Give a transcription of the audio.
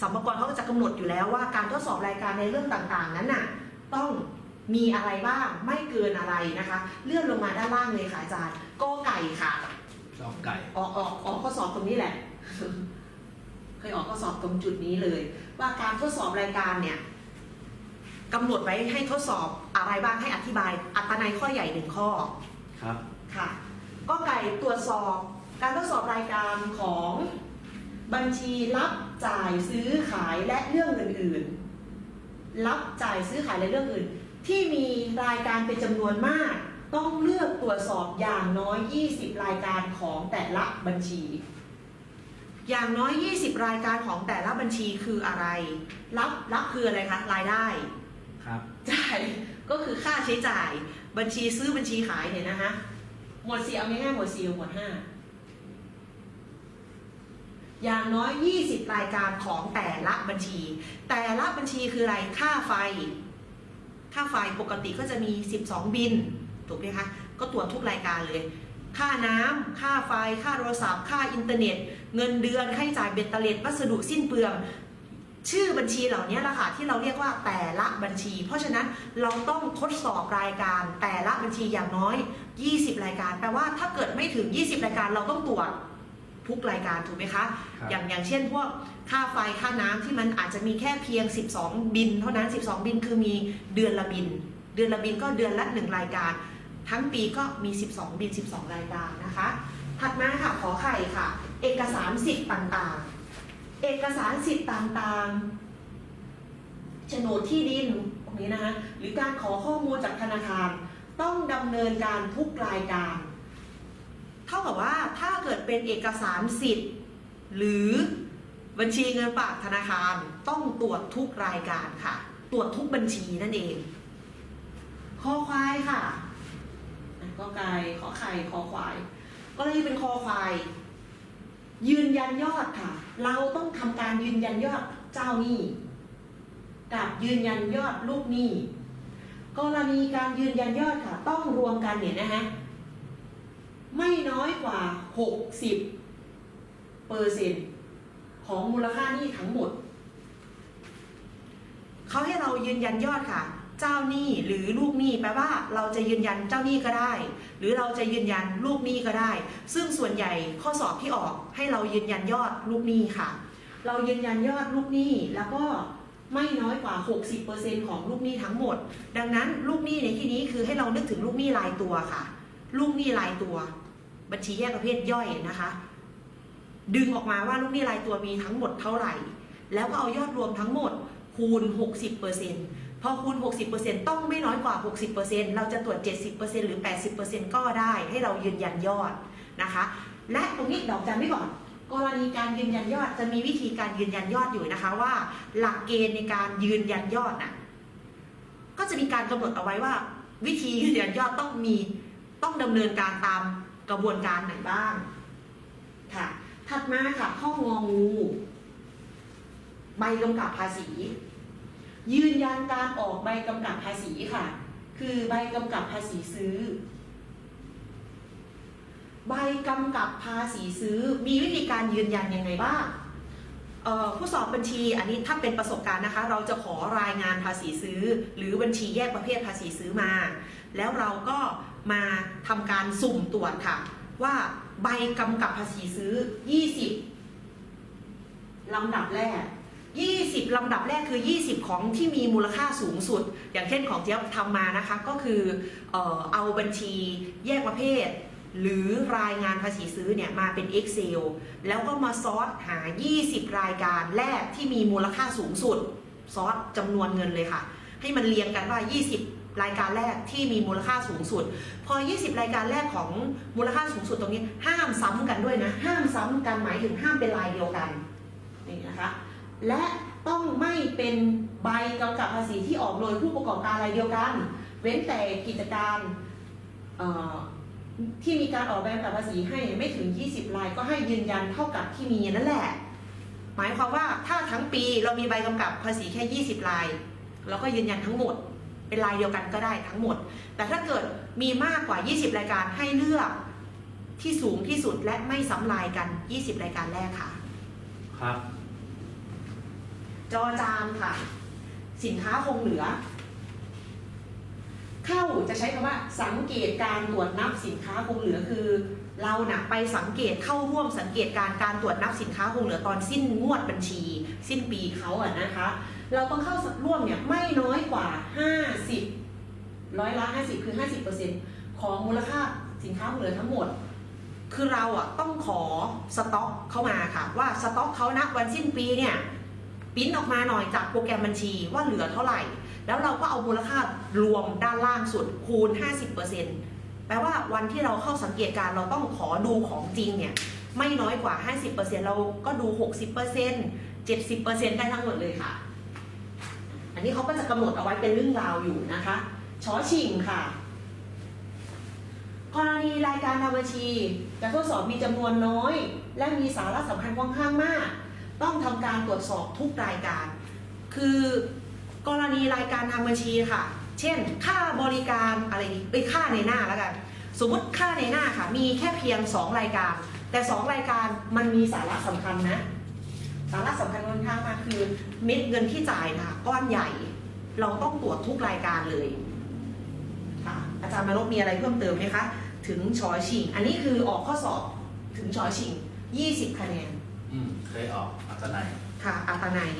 สัมภาระเขาก็จะกำหนดอยู่แล้วว่าการทดสอบรายการในเรื่องต่างๆ นั้นน่ะต้องมีอะไรบ้างไม่เกินอะไรนะคะ เลื่อนลงมาด้านล่างเลยค่ะอาจารย์กอไก่ค่ะชอบไก่ออกออกออกข้อสอบตรงนี้แหละ เคยออกข้อสอบตรงจุดนี้เลย ว่าการทดสอบรายการเนี่ยกำหนดไว้ให้ทดสอบอะไรบ้างให้อธิบาย อัตนัยข้อใหญ่หนึ่งข้อครับค่ะ ก็ไก่ตรวจสอบการทดสอบรายการของ บัญชีรับจ่ายซื้อขายและเรื่องอื่นๆ รับจ่ายซื้อขายและเรื่องอื่น ที่มีรายการเป็นจำนวนมาก ต้องเลือกตรวจสอบอย่างน้อย 20 รายการของแต่ละบัญชี อย่างน้อย 20 รายการของแต่ละบัญชีคืออะไร รับรับคืออะไรคะรายได้ครับจ่ายก็คือค่าใช้จ่าย บัญชีซื้อบัญชีขายเนี่ยนะคะหมวดสี่เอาง่ายๆหมวดสี่หมวดห้า อย่างน้อย 20 รายการของแต่ละบัญชี แต่ละบัญชีคืออะไรค่าไฟ ค่าไฟปกติก็จะมี 12 บิน ถูกไหมคะ ก็ตรวจทุกรายการเลย ค่าน้ำค่าไฟ ค่าโทรศัพท์ ค่าอินเทอร์เน็ต เงินเดือน ค่าใช้จ่ายเบ็ดเตล็ดวัสดุสิ้นเปลืองชื่อบัญชีเหล่านี้แหละค่ะที่เราเรียกว่าแต่ละบัญชี เพราะฉะนั้นเราต้องทดสอบรายการแต่ละบัญชีอย่างน้อย 20 รายการ แปลว่าถ้าเกิดไม่ถึง 20 รายการเราต้องตรวจ ทุกรายการถูกไหมคะ ครับอย่างอย่างเช่นพวกค่าไฟค่าน้ำที่มันอาจจะมีแค่เพียง 12 บิน เท่านั้น 12 บินคือมีเดือนละบิน เดือนละบินก็เดือนละหนึ่งรายการ ทั้งปีก็มี 12 บิน 12 รายการนะคะ ถัดมาค่ะขอไข่ค่ะ เอกสารสิทธิ์ต่างๆ เอกสารสิทธิ์ต่างๆ โฉนดที่ดินพวกนี้นะคะหรือการขอข้อมูลจากธนาคาร ต้องดำเนินการทุกรายการ เท่ากับว่าถ้าเกิดเป็นเอกสารสิทธิ์ หรือบัญชีเงินฝากธนาคารต้องตรวจทุกรายการค่ะ ตรวจทุกบัญชีนั่นเองคอควายค่ะอะก็ไก่ขอไข่คอควายก็เลยเป็นคอควาย ยืนยันยอดค่ะ เราต้องทำการยืนยันยอดเจ้าหนี้กับยืนยันยอดลูกหนี้กรณีการยืนยันยอดค่ะ ต้องรวมกันเนี่ยนะฮะ ไม่น้อยกว่า 60เปอร์เซ็นต์ของมูลค่าหนี้ทั้งหมด เขาให้เรายืนยันยอดค่ะ เจ้าหนี้หรือลูกหนี้แปลว่าเราจะยืนยันเจ้าหนี้ก็ได้ หรือเราจะยืนยันลูกหนี้ก็ได้ ซึ่งส่วนใหญ่ข้อสอบที่ออกให้เรายืนยันยอดลูกหนี้ค่ะ เรายืนยันยอดลูกหนี้แล้วก็ไม่น้อยกว่า 60%ของลูกหนี้ทั้งหมด ดังนั้นลูกหนี้ในที่นี้คือให้เรานึกถึงลูกหนี้รายตัวค่ะ ลูกหนี้รายตัว บัญชีแยกประเภทย่อยนะคะ ดึงออกมาว่าลูกหนี้รายตัวมีทั้งหมดเท่าไหร่ แล้วก็เอายอดรวมทั้งหมดคูณ 60%พอคูณ 60%ต้องไม่น้อยกว่า 60%เราจะตรวจ 70%หรือ 80%ก็ได้ให้เรายืนยันยอดนะคะ และตรงนี้ดอกจันไว้ก่อนกรณีการยืนยันยอดจะมีวิธีการยืนยันยอดอยู่นะคะว่า หลักเกณฑ์ในการยืนยันยอดน่ะก็จะมีการกำหนดเอาไว้ว่า วิธียืนยันยอดต้องมีต้องดำเนินการตาม กระบวนการไหนบ้าง ค่ะ ถัดมาค่ะ ข้ององูใบกำกับภาษี ยืนยันการออกใบกำกับภาษีค่ะ คือใบกำกับภาษีซื้อ ใบกำกับภาษีซื้อ มีวิธีการยืนยันยังไงบ้างผู้สอบบัญชีอันนี้ถ้าเป็นประสบการณ์นะคะ เราจะขอรายงานภาษีซื้อ หรือบัญชีแยกประเภทภาษีซื้อมา แล้วเราก็ มาทำการสุ่มตรวจค่ะ ว่าใบกำกับภาษีซื้อ 20ลำดับแรก 20 ลำดับแรกคือ 20 ของที่มีมูลค่าสูงสุด อย่างเช่นของเจี๊ยบทำมานะคะ ก็คือเอ่อเอาบัญชีแยกประเภท หรือรายงานภาษีซื้อเนี่ยมาเป็น Excel แล้วก็มาซอสหา 20 รายการแรกที่มีมูลค่าสูงสุด ซอสจำนวนเงินเลยค่ะ ให้มันเรียงกันว่า 20 รายการแรกที่มีมูลค่าสูงสุด พอ 20 รายการแรกของมูลค่าสูงสุดตรงนี้ ห้ามซ้ำกันด้วยนะ ห้ามซ้ำกันหมายถึงห้ามเป็นลายเดียวกันนี่นะคะและต้องไม่เป็นใบกำกับภาษีที่ออกโดยผู้ประกอบการรายเดียวกัน เว้นแต่กิจการที่มีการออกใบกำกับภาษีให้ไม่ถึง 20 รายก็ให้ยืนยันเท่ากับที่มีนั่นแหละ หมายความว่าถ้าทั้งปีเรามีใบกำกับภาษีแค่ 20 รายเราก็ยืนยันทั้งหมด เป็นรายเดียวกันก็ได้ทั้งหมด แต่ถ้าเกิดมีมากกว่า 20 รายการให้เลือกที่สูงที่สุดและไม่ซ้ำลายกัน 20 รายการแรกค่ะ ครับ จอจานค่ะ สินค้าคงเหลือ เข้าจะใช้คำว่า สังเกตการตรวจนับสินค้าคงเหลือคือ เรานะไปสังเกตเข้าร่วมสังเกตการการตรวจนับสินค้าคงเหลือตอนสิ้นงวดบัญชี สิ้นปีเขาอะนะคะ เราต้องเข้าร่วมเนี่ยไม่น้อยกว่า 50 ร้อยละ 50 คือ 50%ของมูลค่าสินค้าเหลือทั้งหมด คือเราอะต้องขอสต็อกเข้ามาค่ะ ว่าสต็อกเขานะวันสิ้นปีเนี่ยปิ้นออกมาหน่อยจากโปรแกรมบัญชีว่าเหลือเท่าไหร่ แล้วเราก็เอามูลค่ารวมด้านล่างสุดคูณ 50%แปลว่าวันที่เราเข้าสังเกตการเราต้องขอดูของจริงเนี่ยไม่น้อยกว่า 50%เราก็ดู 60% 70%ได้ทั้งหมดเลยค่ะ อันนี้เขาก็จะกำหนดเอาไว้เป็นเรื่องราวอยู่นะคะช้อชิงค่ะ กรณีรายการทำบัญชีจะทดสอบมีจำนวนน้อย และมีสาระสำคัญค่อนข้างมาก ต้องทำการตรวจสอบทุกรายการ คือกรณีรายการทำบัญชีค่ะ เช่น ค่าบริการอะไรไปค่าในหน้าแล้วกัน สมมติค่าในหน้าค่ะ มีแค่เพียง 2 รายการ แต่ 2 รายการมันมีสาระสำคัญนะ สาระสำคัญค่อนข้างมากคือเม็ดเงินที่จ่ายค่ะก้อนใหญ่ เราต้องตรวจทุกรายการเลยค่ะอาจารย์มานพมีอะไรเพิ่มเติมไหมคะ ถึงชอชิง อันนี้คือออกข้อสอบถึงชอชิง 20 คะแนน อืมเคยออกอัตนัยค่ะอัตนัย